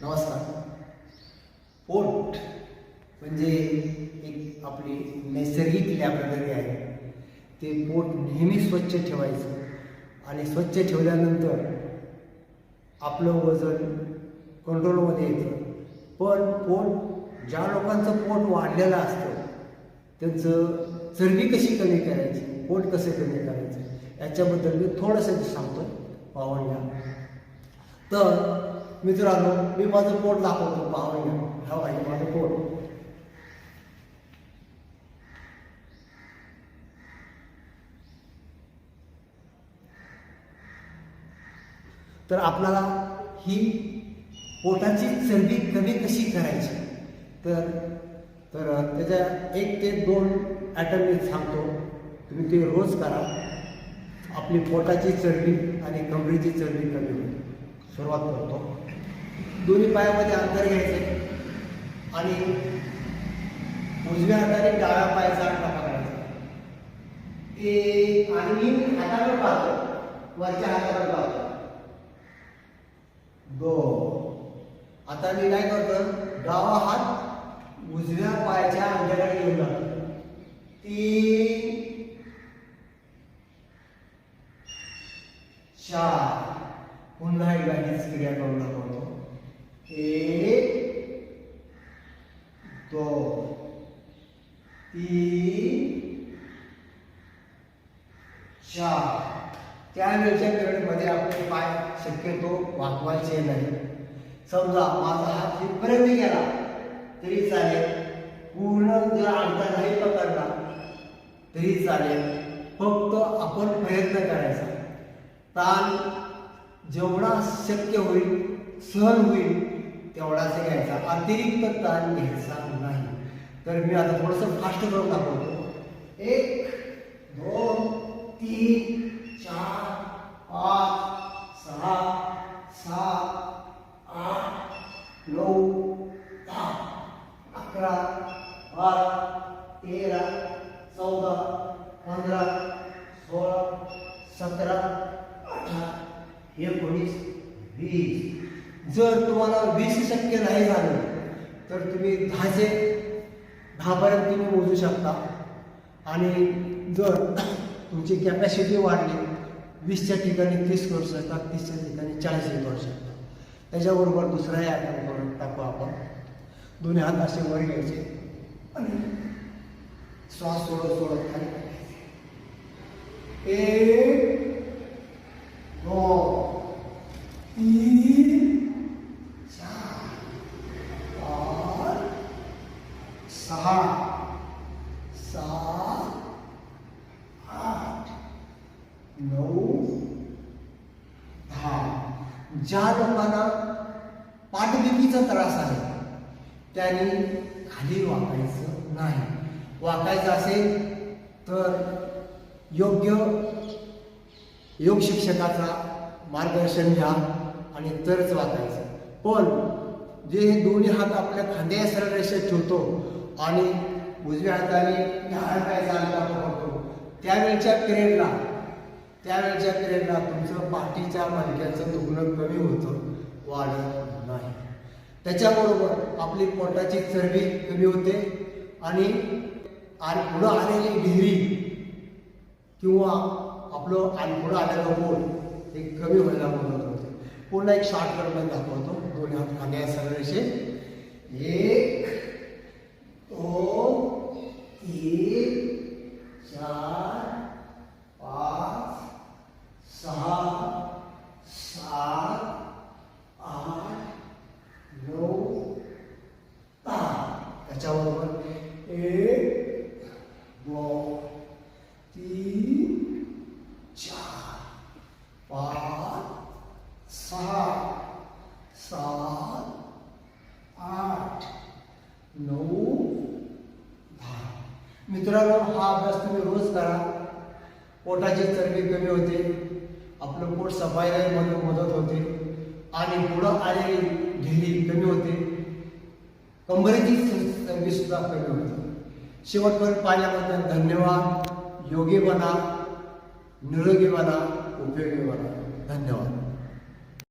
नमस्कार. पोट म्हणजे एक आपली नैसर्गिक लॅबरेटरी आहे ते पोट नेहमी स्वच्छ ठेवायचं आणि स्वच्छ ठेवल्यानंतर आपलं वजन कंट्रोलमध्ये येतं. पण पोट ज्या लोकांचं पोट वाढलेलं असतं त्यांचं चरबी कशी कमी करायची पोट कसं कमी करायचं याच्याबद्दल मी थोडंसं सांगतो पाहुण्या तर मित्रांनो मी माझं पोट दाखवतो. पाहून हा आहे माझं पोट. तर आपल्याला ही पोटाची चरबी कमी कशी करायची? तर तर त्याच्या एक ते दोन ॲटम मी सांगतो. तुम्ही ते रोज करा. आपली पोटाची चरबी आणि कमरेची चरबी कमी होईल. सुरुवात करतो. दोन्ही पायामध्ये अंतर घ्यायचं आणि उजव्या हाताने डाव्या पायाचा टप्पा करायचा ए आणि मी हातावर पाहतो वरच्या हातावर पाहतो. दो. आता मी काय करतो डावा हात उजव्या पायाच्या अंगठ्याकडे घेऊन जातो. तीन. चार. पुन्हा एकदा हीच क्रिया करून दाखवतो एक दोन तीन चार. त्यावेळेच्या पिरियडमध्ये आपले पाय शक्यतो वाकवायचे नाही. समजा माझा हात इथपर्यंत गेला तरी चालेल. पूर्ण जर अंतर नाही पकडला तरी चालेल. फक्त आपण प्रयत्न करायचा. ताण जेवढा शक्य होईल सहन होईल तेवढाच घ्यायचा. अतिरिक्त ताण घ्यायचा नाही. तर मी आता थोडंसं फास्ट करून दाखवतो. एक दोन तीन चार पाच सहा सात आठ नऊ दहा अकरा बारा तेरा चौदा पंधरा सोळा सतरा अठरा एकोणीस वीस. जर तुम्हाला वीस शक्य नाही झालं तर तुम्ही दहाचे दहापर्यंत तुम्ही मोजू शकता. आणि जर तुमची कॅपॅसिटी वाढली वीसच्या ठिकाणी तीस करू शकता तीसच्या ठिकाणी चाळीस करू शकता. त्याच्याबरोबर दुसराही आकार करून टाकू आपण. दोन्ही हात असे वर घ्यायचे. आणि श्वास सोडत सोडत खाली. एक दोन तीन चार पाच सहा सात आठ नऊ दहा. ज्या लोकांना पाठदुखीचा त्रास आहे त्यांनी खाली वाकायचं नाही. वाकायचं असेल तर योग्य योग शिक्षकाचा मार्गदर्शन घ्या आणि तरच वाकायचं. पण जे हे दोन्ही हात आपल्या खांद्या सरळ रेषेत ठेवतो आणि उजव्या हाताने डाव्या पायाचा अंतर करतो त्यावेळच्या पिरियडला त्यावेळच्या पिरियडला तुमचं पाठीच्या मणक्याचं दुखणं कमी होतं वाढत नाही. त्याच्याबरोबर आपली पोटाची चरबी कमी होते आणि आणि पुढं आलेली ढेरी किंवा आपलं आणि पुढं आलेलं पोट हे कमी व्हायला मदत होते. पुन्हा एक शॉर्टकटमध्ये दाखवतो. दोन्ही हात असे सरळ रेषे एक दोन तीन चार पाच सहा सात आठ नऊ दहा त्याच्याबरोबर एक दोन तीन चार पाच सहा सात आठ नऊ दहा. मित्रांनो हा अभ्यास तुम्ही रोज करा. पोटाची चरबी कमी होते. आपलं पोट सफाईला मदत मदत होते. आणि पुढं आलेली ढिली कमी होते. कंबरेची चरबी सुद्धा कमी होते. शेवटपर्यंत पाहिल्याबद्दल धन्यवाद. योगी बना निरोगी बना उपयोगी बना. धन्यवाद.